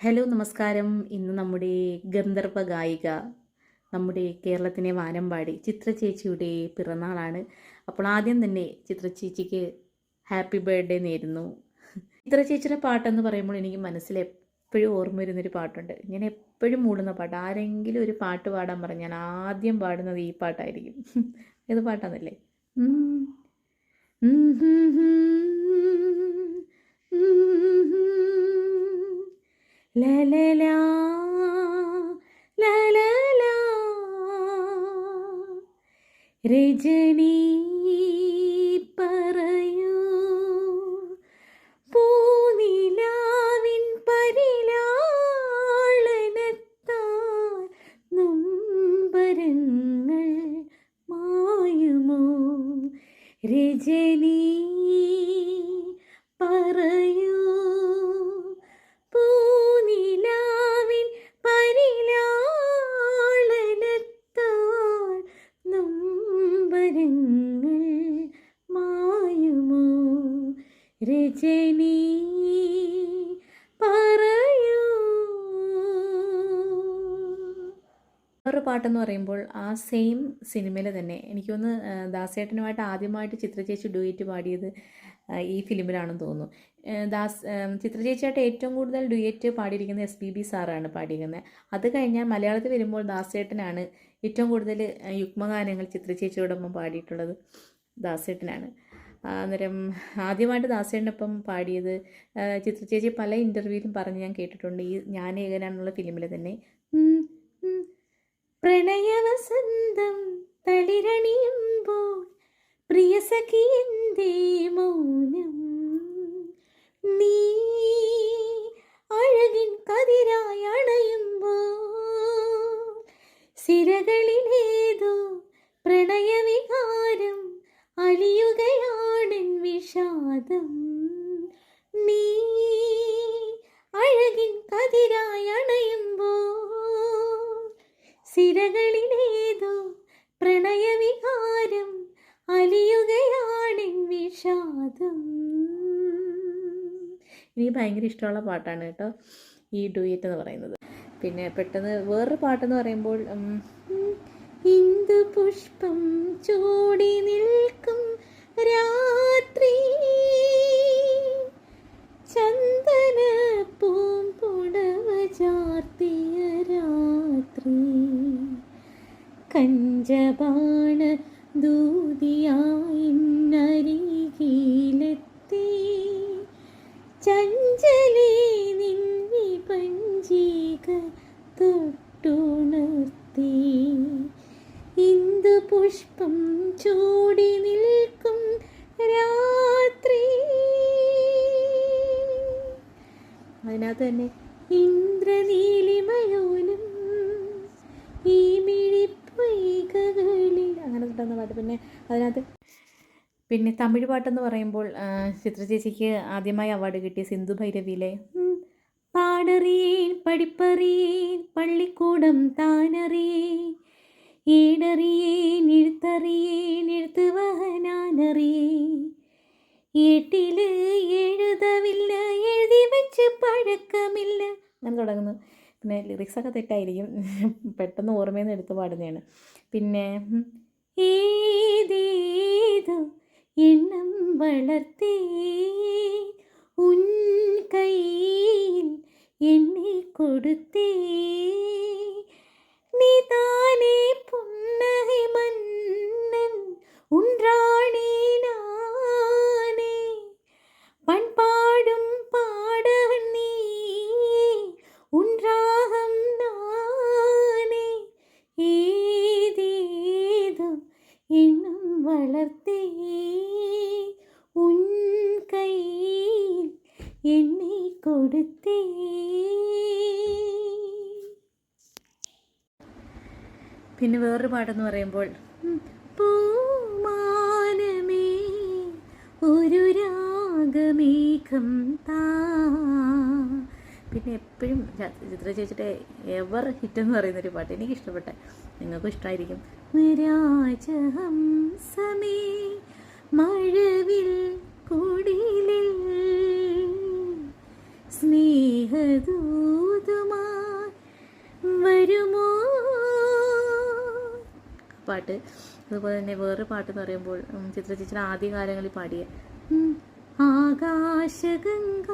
Hello നമസ്കാരം ഇന്ന് നമ്മുടെ ഗന്ധർവ ഗായിക നമ്മുടെ കേരളത്തിനെ വാനമ്പാടി ചിത്ര ചേച്ചിയുടെ പിറന്നാളാണ് അപ്പോൾ ആദ്യം തന്നെ ചിത്ര ചേച്ചിക്ക് ഹാപ്പി ബർത്ത്ഡേ നേരുന്നു ചിത്ര ചേച്ചിയുടെ പാട്ടെന്ന് പറയുമ്പോൾ എനിക്ക് മനസ്സിൽ എപ്പോഴും ഓർമ്മ വരുന്നൊരു പാട്ടുണ്ട് ഞാൻ എപ്പോഴും മൂടുന്ന പാട്ട് ആരെങ്കിലും ഒരു പാട്ട് പാടാൻ പറഞ്ഞാൽ ആദ്യം പാടുന്നത് ഈ പാട്ടായിരിക്കും ഏത് പാട്ടാന്നല്ലേ. ലലലാ ഹും. ഉം ഹും. ലാ ലാ ലാ. ലാ ലാ ലാ. രജനി നൊമ്പരങ്ങൾ മായുമോ? പറയൂ. വേറൊരു പാട്ടെന്ന് പറയുമ്പോൾ ആ സെയിം സിനിമയിൽ തന്നെ. എനിക്കൊന്ന് ദാസേട്ടനുമായിട്ട് ആദ്യമായിട്ട് ചിത്രചേച്ചി ഡുയറ്റ് പാടിയത് ഈ ഫിലിമിലാണെന്ന് തോന്നുന്നു. ദാസ് ചിത്ര ചിത്രചേച്ചിയായിട്ട് ഏറ്റവും കൂടുതൽ ഡുയേറ്റ് പാടിയിരിക്കുന്നത് എസ് പി ബി സാറാണ് പാടിയിരിക്കുന്നത്. അത് കഴിഞ്ഞാൽ മലയാളത്തിൽ വരുമ്പോൾ ദാസേട്ടനാണ് ഏറ്റവും കൂടുതൽ യുഗ്മഗാനങ്ങൾ യുഗ്മഗാനങ്ങൾ ചിത്രചേച്ചിയോടൊപ്പം പാടിയിട്ടുള്ളത് ദാസേട്ടനാണ്. അന്നേരം ആദ്യമായിട്ട് ദാസേട്ടനൊപ്പം പാടിയത് ചിത്ര ചിത്രചേച്ചി പല ഇന്റർവ്യൂവിലും പറഞ്ഞ് ഞാൻ കേട്ടിട്ടുണ്ട്. ഈ ഞാൻ ഏകനാണെന്നുള്ള ഫിലിമിൽ തന്നെ. പ്രണയവസന്തം തളിരണിയുമ്പോൾ പ്രിയസഖി എന്തേ മൗനം സിരകളിലേതോ പ്രണയവിഹാരം അലിയുകയാണെൻ വിഷാദം. നീ അഴകിൻ കതിരായി അണയുമ്പോൾ സിരകളിലേതോ പ്രണയവിഹാരം അലിയുകയാണെൻ വിഷാദം. ഇനി ഭയങ്കര ഇഷ്ടമുള്ള പാട്ടാണ് കേട്ടോ ഈ ഡുയറ്റ് എന്ന് പറയുന്നത്. പിന്നെ പെട്ടെന്ന് വേറൊരു പാട്ടെന്ന് പറയുമ്പോൾ ഹിന്ദു പുഷ്പം ചൂടി നിൽക്കും രാത്രി. ചന്ദന പൂമ്പുടവ രാത്രി. കഞ്ചപാണ ദൂതിയായി നരികിലെത്തി. നിൻ നിന്നി തൊട്ടുണർത്തി ഇന്ദു പുഷ്പം ചൂടി നിൽക്കും രാത്രി. അതിനകത്ത് തന്നെ ഇന്ദ്രനീലിമയോലും ഈ മിഴിപ്പൊയ്കകളിൽ അങ്ങനെ കിട്ടുന്ന പാട്ട്. പിന്നെ അതിനകത്ത് പിന്നെ തമിഴ് പാട്ടെന്ന് പറയുമ്പോൾ ചിത്ര ചേച്ചിക്ക് ആദ്യമായി അവാർഡ് കിട്ടിയ സിന്ധു ഭൈരവിയിലെ പാടറിയേൻ പഠിപ്പറിയേൻ പള്ളിക്കൂടം താനറിയേൻ. ഏടറിയേൻ എഴുത്തറിയേൻ എഴുത്ത് വഹനാനറിയേൻ ഏട്ടിൽ എഴുതവില്ല എഴുതി വെച്ച് പഴക്കമില്ല. അങ്ങനെ തുടങ്ങുന്നു. പിന്നെ ലിറിക്സൊക്കെ തെറ്റായിരിക്കും. പെട്ടെന്ന് ഓർമ്മയിൽ നിന്ന് എടുത്ത് പാടുന്നതാണ്. പിന്നെ ഏതേതോ എണ്ണം വളർത്തേ. எண்ணி கொடுத்தே நீ தானே புன்னகை மன்னன் உன்றாணி நானே. பண்பாடும் பாடகன் நீ உன்றாகம் நானே. ஏதேதோ என்னும் வளர்த்தே உன் கையில் என்னை கொடுத்தே പിന്നെ വേറൊരു പാട്ടെന്ന് പറയുമ്പോൾ പൂമാനമേ ഒരു രാഗമേഘം താ. പിന്നെ എപ്പോഴും ചിത്ര ചേച്ചിയുടെ എവർ ഹിറ്റ് എന്ന് പറയുന്ന ഒരു പാട്ട് എനിക്ക് ഇഷ്ടപ്പെട്ടെ നിങ്ങൾക്കും ഇഷ്ടമായിരിക്കും രാജഹംസമേ പാട്ട്. അതുപോലെ തന്നെ വേറൊരു പാട്ട് എന്ന് പറയുമ്പോൾ ചിത്ര ചേച്ചിയുടെ ആദ്യകാലങ്ങളിൽ പാടിയ ആകാശഗംഗ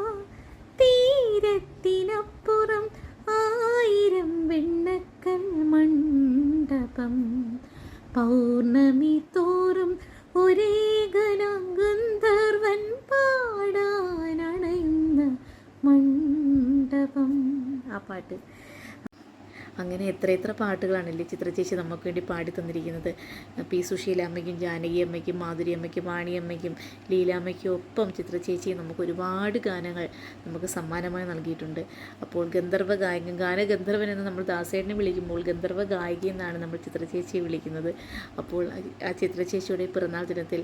തീരത്തിനപ്പുറം ആയിരം വെണ്ണക്കൽ മണ്ഡപം. പൗർണമി തോറും ഒരേ ഗണഗന്ധർവൻ പാടാനണയുന്ന മണ്ഡപം. ആ പാട്ട്. അങ്ങനെ എത്ര എത്ര പാട്ടുകളാണല്ലേ ചിത്ര ചേച്ചി നമുക്ക് വേണ്ടി പാടി തന്നിരിക്കുന്നത്. പി സുശീല അമ്മയ്ക്കും ജാനകി അമ്മയ്ക്കും മാധുരി അമ്മയ്ക്കും വാണിയമ്മയ്ക്കും ലീലാമ്മയ്ക്കും ഒപ്പം ചിത്ര ചേച്ചി നമുക്ക് ഒരുപാട് ഗാനങ്ങൾ നമുക്ക് സമ്മാനമായി നൽകിയിട്ടുണ്ട്. അപ്പോൾ ഗന്ധർവ ഗായകൻ ഗാനഗന്ധർവൻ എന്ന് നമ്മൾ ദാസേട്ടനെ വിളിക്കുമ്പോൾ ഗന്ധർവ ഗായിക എന്നാണ് നമ്മൾ ചിത്ര ചേച്ചിയെ വിളിക്കുന്നത്. അപ്പോൾ ആ ചിത്ര ചേച്ചിയുടെ പിറന്നാൾ ദിനത്തിൽ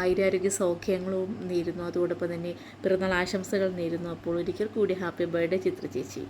ആയിരാരോഗ്യ സൗഖ്യങ്ങളും നേരുന്നു. അതോടൊപ്പം തന്നെ പിറന്നാൾ ആശംസകൾ നേരുന്നു. അപ്പോൾ ഒരിക്കൽ കൂടി ഹാപ്പി ബർത്ത്ഡേ ചിത്രചേച്ചി